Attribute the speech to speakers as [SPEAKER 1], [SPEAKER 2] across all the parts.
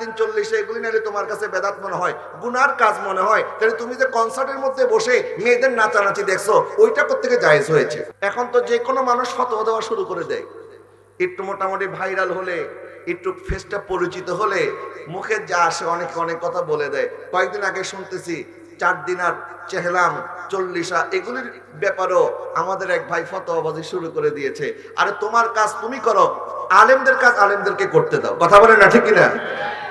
[SPEAKER 1] দিন চল্লিশে এগুলি নাহলে তোমার কাছে বেদাত মনে হয়, গুনার কাজ মনে হয়। তাহলে তুমি যে কনসার্টের মধ্যে বসে মেয়েদের নাচানাচি দেখছ, ওইটা থেকে জায়েজ হয়েছে? এখন তো যে কোনো মানুষ ফতোয়া দেওয়া শুরু করে দেয়। একটু মোটামুটি ভাইরাল হলে, একটু ফেসটা পরিচিত হলে, মুখে যা আসে অনেক অনেক কথা বলে দেয়। কয়েকদিন আগে শুনতেছি, চার দিন আর চেহলাম, চল্লিশা, এগুলির ব্যাপারেও আমাদের এক ভাই ফতোয়াবাজি শুরু করে দিয়েছে। আরে তোমার কাজ তুমি করো, আলেমদের কাজ আলেমদেরকে করতে দাও। কথা বলে না, ঠিক কিনা?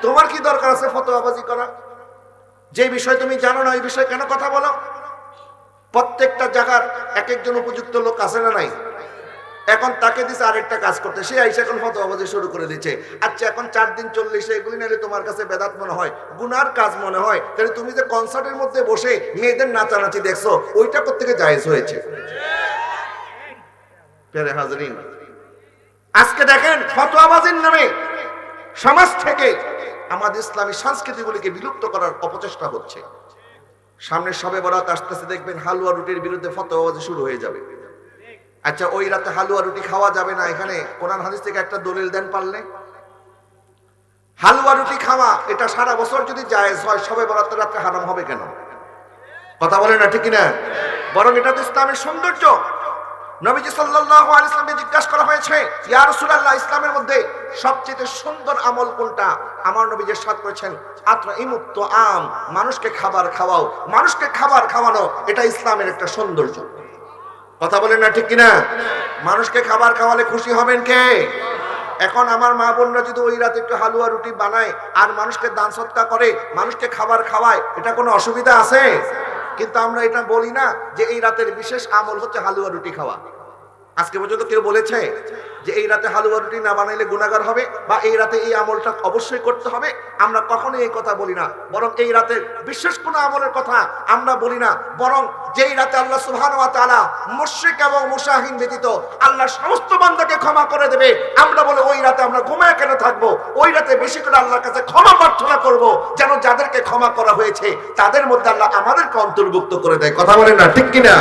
[SPEAKER 1] তোমার কি দরকার আছে ফতোয়াবাজি করা? যে বিষয় তুমি জানো না ওই বিষয়ে কেন কথা বলো? প্রত্যেকটা জায়গার এক একজন উপযুক্ত লোক আছে না নাই? এখন তাকে দিছে আরেকটা কাজ করতে। সে আইসা এখন ফতোয়াবাজি শুরু করে দিচ্ছে আচ্ছা এখন চার দিন চল্লিশে এগুলি নাহলে তোমার কাছে বেদাত মনে হয়, গুনার কাজ মনে হয়। তাহলে তুমি যে কনসার্টের মধ্যে বসে মেয়েদের নাচানাচি দেখছ, ওইটা থেকে জায়েজ হয়েছে? আজকে দেখেন ফতোয়াবাজির নামে সমাজ থেকে আমাদের ইসলামী সংস্কৃতিগুলিকে বিলুপ্ত করার অপচেষ্টা হচ্ছে। সামনে সবে বরাত আস্তে আস্তে দেখবেন হালুয়া রুটির বিরুদ্ধে ফতোয়াবাজি শুরু হয়ে যাবে। আচ্ছা ওই রাতে হালুয়া রুটি খাওয়া যাবে না, এখানে কোরআন হাদিস থেকে একটা দলিল দেন পারলে। হালুয়া রুটি খাওয়া, এটা সারা বছর যদি জায়েজ হয়, সবে বরাতের রাত্রে হারাম হবে কেন? কথা বলে না ঠিক না বরং এটা তো ইসলামের সৌন্দর্য। নবীজি সাল্লাল্লাহু আলাইহি সাল্লামকে জিজ্ঞাসা করা হয়েছে, ইয়া রাসূলুল্লাহ, ইসলামের মধ্যে সবচেয়ে সুন্দর আমল কোনটা? আমার নবী যে সাত করেছেন আত্রা ইমুক্ত আম মানুষকে খাবার খাওয়াও, মানুষকে খাবার খাওয়ানো, এটা ইসলামের একটা সৌন্দর্য। কথা বলেন না ঠিক কিনা? মানুষকে খাবার খাওয়ালে খুশি হবেন কে? এখন আমার মা বোনরা যদি ওই রাতে একটু হালুয়া রুটি বানায় আর মানুষকে দান সৎকা করে, মানুষকে খাবার খাওয়ায়, এটা কোনো অসুবিধা আছে? কিন্তু আমরা এটা বলি না যে এই রাতের বিশেষ আমল হচ্ছে হালুয়া রুটি খাওয়া। আজকে পর্যন্ত কেউ বলেছে যে এই রাতে হালুয়া রুটি না বানাইলে গুণাগার হবে বা এই রাতে এই আমলটা অবশ্যই করতে হবে। আমরা কখনোই এই কথা বলি না। বরং এই রাতে বিশেষ কোনো আমলের কথা আমরা বলি না। বরং যেই রাতে আল্লাহ সুবহান ওয়া তাআলা মুশরিক এবং মুশাহিন ব্যতীত আল্লাহ সমস্ত বান্দাকে ক্ষমা করে দেবে, আমরা বলে ওই রাতে আমরা ঘুমায় কেন থাকব? ওই রাতে বেশি করে আল্লাহর কাছে ক্ষমা প্রার্থনা করব যেন যাদেরকে ক্ষমা করা হয়েছে, তাদের মধ্যে আল্লাহ আমাদেরকে অন্তর্ভুক্ত করে দেয়। কথা বলেন না, ঠিক কিনা?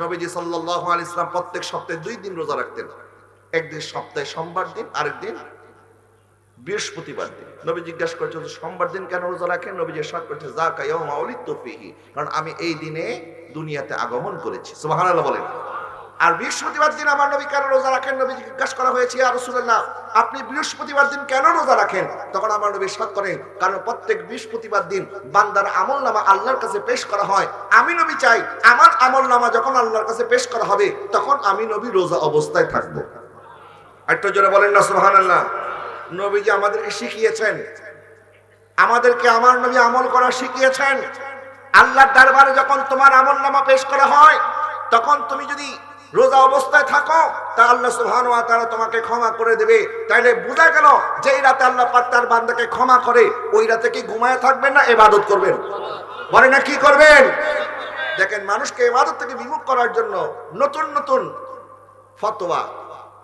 [SPEAKER 1] নবীজি সাল্লাল্লাহু আলাইহি ইসলাম প্রত্যেক সপ্তাহে দুই দিন রোজা রাখতেন। একদিন সপ্তাহে সোমবার দিন, আরেক দিন বৃহস্পতিবার দিন। নবী জিজ্ঞাসা করেছেন সোমবার দিন কেন রোজা রাখেন? নবী জিজ্ঞাসা করেছে যা কায়াউমা উলিদতু ফিহি। কারণ আমি এই দিনে দুনিয়াতে আগমন করেছি। সুবহানাল্লাহ বলেন। আর বৃহস্পতিবার দিন আমার নবী কেন রোজা রাখেন? নবী জিজ্ঞাসা করা হয়েছে আর রাসূলুল্লাহ, আপনি বৃহস্পতিবার দিন কেন রোজা রাখেন? তখন আমার নবী সাত করেন, কারণ প্রত্যেক বৃহস্পতিবার দিন বান্দার আমল নামা আল্লাহর কাছে পেশ করা হয়। আমি নবী চাই, আমার আমল নামা যখন আল্লাহর কাছে পেশ করা হবে, তখন আমি নবী রোজা অবস্থায় থাকব। একটু জোরে বলেন না, সুবহানাল্লাহ। নবীজি আমাদেরকে শিখিয়েছেন, আমাদেরকে আমার নবী আমল করা শিখিয়েছেন। আল্লাহর দরবারে যখন তোমার আমল নামা পেশ করা হয়, তখন তুমি যদি রোজা অবস্থায় থাকো, তা আল্লাহ ওয়া তাআলা তোমাকে ক্ষমা করে দেবে। তাইলে বোঝা গেল যে এই রাতে আল্লাহ পাক তার বান্দাকে ক্ষমা করে, ওই রাতে কি ঘুমায় থাকবেন না ইবাদত করবেন? বলে না কি করবেন? দেখেন, মানুষকে ইবাদত থেকে বিমুখ করার জন্য নতুন নতুন ফতোয়া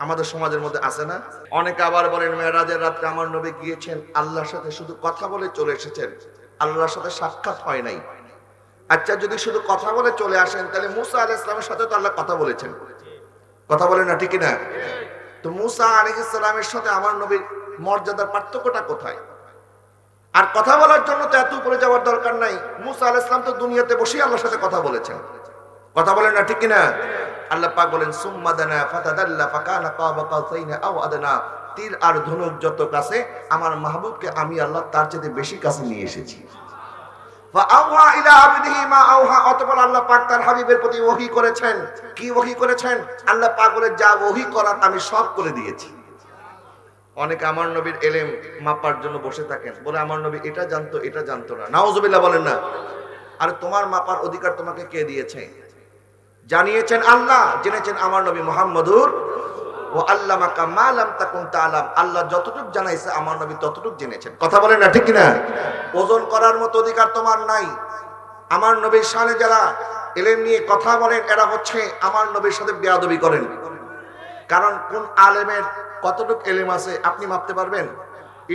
[SPEAKER 1] আমাদের সমাজের মধ্যে আছে না? অনেকে আবার বলেন, মেয়েরাজের রাত্রে আমার নবী গিয়েছেন, আল্লাহর সাথে শুধু কথা বলে চলে এসেছেন, আল্লাহর সাথে সাক্ষাৎ হয় নাই। আচ্ছা যদি শুধু কথা বলে চলে আসেন, তাহলে মুসা আলাহ ইসলামের সাথে তো আল্লাহ কথা বলেছেন। কথা বলেন না, ঠিক না তো মুসা আলী ইসলামের সাথে আমার নবীর মর্যাদার পার্থক্যটা কোথায়? আর কথা বলার জন্য তো এত উপরে যাওয়ার দরকার নাই। মুসা আলাহ ইসলাম তো দুনিয়াতে বসেই আল্লাহর সাথে কথা বলেছেন। কথা বলেন না, ঠিক কিনা? আল্লাহ পাক বলেন, সুম্মা দানা ফাতাদাল্লা ফাকানা কাবা কাউসাইনা আও আদনা। তীর আর ধনুক যত কাছে, আমার মাহবুবকে আমি আল্লাহ তার চেয়ে বেশি কাছে নিয়ে এসেছি। আল্লাহ তার হাবিবের প্রতি করেছেন। কি করেছেন? আল্লাহ আমি সব করে দিয়েছি। আমার নবীর মাপার জন্য বসে বলে, আমার নবী এটা জানতো এটা জানতো না। বলেন না। আর, তোমার মাপার অধিকার তোমাকে কে দিয়েছে? জানিয়েছেন আল্লাহ, জেনেছেন আমার নবী মোহাম্মদুর ও আল্লাহ মাকা মালাম তাকুন তালাম আল্লাহ যতটুক জানাইছে, আমার নবী ততটুক জেনেছেন। কথা বলেন না, ঠিক না ওজন করার মতো অধিকার তোমার নাই। আমার নবীর সামনে যারা এলেম নিয়ে কথা বলেন, এরা হচ্ছে আমার নবীর সাথে বেয়াদবি করেন। কারণ কোন আলেমের কতটুক এলেম আছে আপনি মাপতে পারবেন?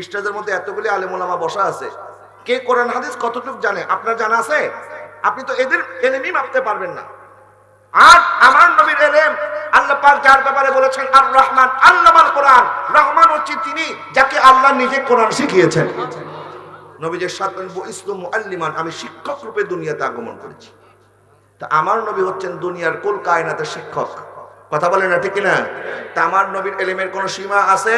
[SPEAKER 1] স্টেজের মধ্যে এতগুলি আলেম ওলামা বসা আছে। কে কোরআন হাদিস কতটুক জানে? আপনার জানা আছে? আপনি তো এদের এলেমই মাপতে পারবেন না। আর আমার নবীর এলেম আল্লাহ পাক যার ব্যাপারে বলেছেন, আর রহমান আল্লাহ কোরআন। রহমান হচ্ছে তিনি যাকে আল্লাহ নিজে কোরআন শিখিয়েছেন। নবীজের সাথে ইসলাম আল্লিমান আমি শিক্ষক রূপে দুনিয়াতে আগমন করেছি। তা আমার নবী হচ্ছেন দুনিয়ার কোল কায়নাতের শিক্ষক। কথা বলে না ঠিক না তা আমার নবীর এলেমের কোনো সীমা আছে?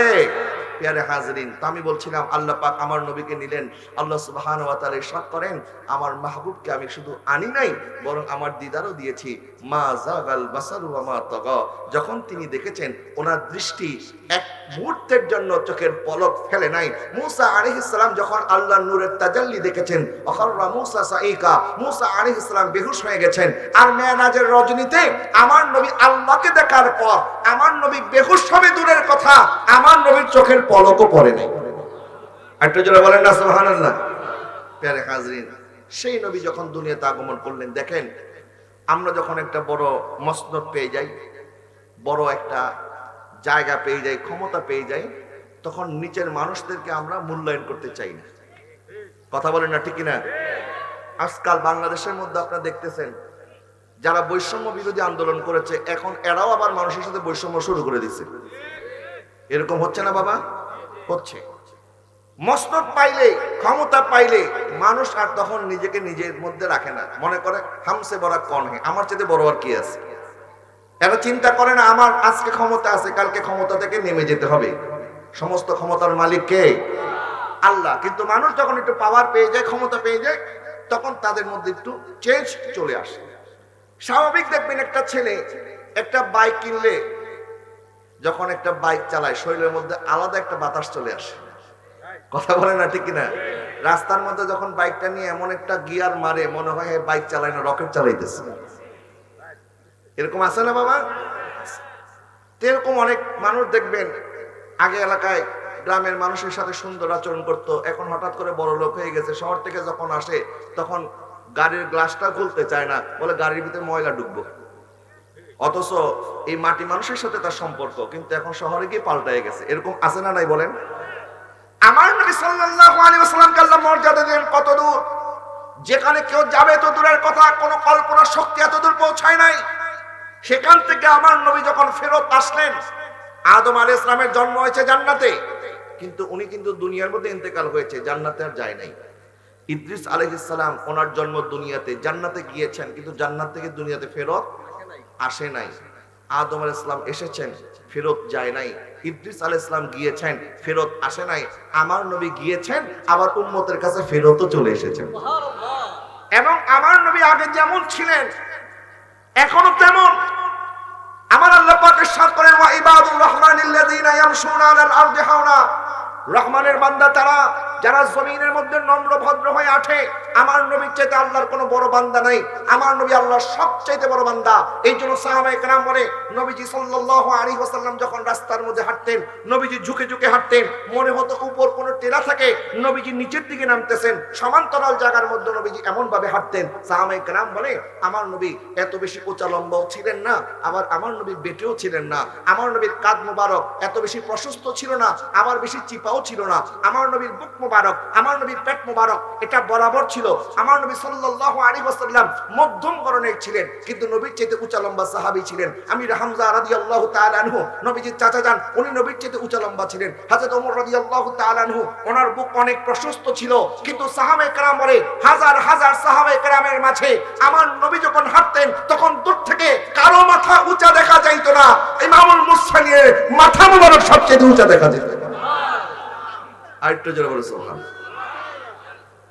[SPEAKER 1] পেয়ারে হাজরিন, তা আমি বলছিলাম, আল্লাহ পাক আমার নবীকে নিলেন। আল্লাহ সুবহান ওয়া তাআলা ইরশাদ করেন, আমার মাহবুবকে আমি শুধু আনি নাই, বরং আমার দিদারও দিয়েছি। মা জাগাল বাসারু ওয়া মা তাগা। যখন তিনি দেখেছেন, ওনার দৃষ্টি এক মুহূর্তের জন্য চোখের পলক ফেলে নাই। মুসা আলাইহিস সালাম যখন আল্লাহর নূরের তাজাল্লি দেখেছেন, অখররা মুসা সাইকা মুসা আলাইহিস সালাম বেহুশ হয়ে গেছেন। আর মেরাজের রজনীতে আমার নবী আল্লাহকে দেখার পর, আমার নবী বেহুশ হবে দূরের কথা, আমার নবীর চোখের পলকও পড়ে নাই। একটা জোরে বলেন না হাজরিন, সেই নবী যখন দুনিয়াতে আগমন করলেন, দেখেন, আমরা যখন একটা বড় মসনদ পেয়ে যাই, বড় একটা জায়গা পেয়ে যাই, ক্ষমতা পেয়ে যাই, তখন নিচের মানুষদেরকে আমরা মূল্যায়ন করতে চাই না। কথা বলেন না, ঠিক না আজকাল বাংলাদেশের মধ্যে আপনারা দেখতেছেন, যারা বৈষম্য বিরোধী আন্দোলন করেছে, এখন এরাও আবার মানুষের সাথে বৈষম্য শুরু করে দিচ্ছে এরকম হচ্ছে না বাবা? হচ্ছে। মসনদ পাইলে, ক্ষমতা পাইলে মানুষ আর তখন নিজেকে নিজের মধ্যে রাখে না। মনে করে, হামসে বড় কন হে আমার চেয়ে বড় আর কি আছে? এরা চিন্তা করে না আমার আজকে ক্ষমতা আছে, কালকে ক্ষমতা থেকে নেমে যেতে হবে? সমস্ত ক্ষমতার মালিক কে? আল্লাহ। কিন্তু মানুষ যখন একটু পাওয়ার পেয়ে যায়, ক্ষমতা পেয়ে যায়, তখন তাদের মধ্যে একটু চেঞ্জ চলে আসে। স্বাভাবিক দেখবেন একটা ছেলে একটা বাইক কিনলে যখন একটা বাইক চালায়, শরীরের মধ্যে আলাদা একটা বাতাস চলে আসে। কথা বলে না, ঠিক না রাস্তার মধ্যে যখন বাইকটা নিয়ে এমন একটা গিয়ার মারে, মনে হয় বাইক চালায় না, রকেট চালাইতেছে। এরকম আছে না বাবা? এরকম অনেক মানুষ দেখবেন, আগে এলাকায় গ্রামের মানুষের সাথে সুন্দর আচরণ করত, এখন হঠাৎ করে বড় লোক হয়ে গেছে, শহর থেকে যখন আসে, তখন গাড়ির গ্লাসটা খুলতে চায় না, বলে গাড়ির ভিতরে ময়লা ঢুকবো। অথচ এই মাটি মানুষের সাথে তার সম্পর্ক, কিন্তু এখন শহরে গিয়ে পাল্টায় গেছে। এরকম আছে না নাই বলেন? আমার নবী সাল্লাল্লাহু আলাইহি ওয়াসাল্লামকে মর্যাদা দিলেন কত দূর? যেখানে কেউ যাবে তো দূরের কথা, কোনো কল্পনা শক্তি এত দূর পৌঁছায় নাই। সেখান থেকে আমার নবী যখন ফেরত আসলেন, আদম আলী ইসলামের জন্ম হয়েছে জান্নাতে। কিন্তু উনি কিন্তু দুনিয়ার মধ্যে ইন্তেকাল হয়েছে, জান্নাতে আর যায় নাই। ইদ্রিস আলহিসাম ওনার জন্ম দুনিয়াতে, জান্নাতে গিয়েছেন, কিন্তু জান্নাত থেকে দুনিয়াতে ফেরত আসে নাই। আদম আল ইসলাম এসেছেন ফেরত যায় নাই। ইদ্রিস আল ইসলাম গিয়েছেন ফেরত আসে নাই। আমার নবী গিয়েছেন আবার উম্মতের কাছে ফেরতও চলে এসেছেন। এবং আমার নবী আগে যেমন ছিলেন এখনও তেমন। আমার আল্লাহ পাকের সাথ করেন ওয়া ইবাদুর রহমানিল্লাযীনা ইয়ামশুনা আলাল আরদি হাওনা। রহমানের বান্দা তারা যারা জমিনের মধ্যে নম্র ভদ্র হয়ে আঠে, আমার নবীর চাইতে আল্লাহর কোনো বড় বান্দা নাই। আমার নবী আল্লাহর সবচাইতে বড় বান্দা। এই জন্য সাহাবায়ে কেরাম বলে, নবীজি সাল্লাল্লাহু আলাইহি ওয়াসাল্লাম যখন রাস্তার মধ্যে হাঁটতেন, নবীজি ঝুঁকে ঝুঁকে হাঁটতেন, মনে হতো উপর কোনো টেরা থাকে, নবীজি নিচের দিকে নামতেছেন, সমান্তরাল জায়গার মধ্যে নবীজি এমন ভাবে হাঁটতেন। সাহাবায়ে কেরাম বলে, আমার নবী এত বেশি উঁচা লম্বাও ছিলেন না, আবার আমার নবী বেটেও ছিলেন না। আমার নবীর কাদ মোবারক এত বেশি প্রশস্ত ছিল না, আবার বেশি চিপাও ছিল না। আমার নবীর বুক মোবারক, আমার নবীর পেট মোবারক, এটা বরাবর ছিল। আমার নবী সাল্লাল্লাহু আলাইহি ওয়াসাল্লাম মধ্যম গড়নের ছিলেন, কিন্তু নবীর চেয়ে উঁচা লম্বা সাহাবী ছিলেন। আমি হামজা রাদিয়াল্লাহু তাআলা আনহু, নবীজির চাচা যান, উনি নবীর চেয়ে উঁচা লম্বা ছিলেন। হযরত ওমর রাদিয়াল্লাহু তাআলা আনহু, ওনার বুক অনেক প্রশস্ত ছিল, কিন্তু সাহাবায়ে কেরাম বলে, হাজার হাজার সাহাবায়ে কেরামের মাঝে আমার নবী যখন হাঁটতেন, তখন দূর থেকে কারও মাথা উঁচা দেখা যাইতো না। ইমামুল মুসলিমের মাথা মোবারক সবচেয়ে উঁচা দেখা যেত। আরেকটু জোরে বলে সুবহান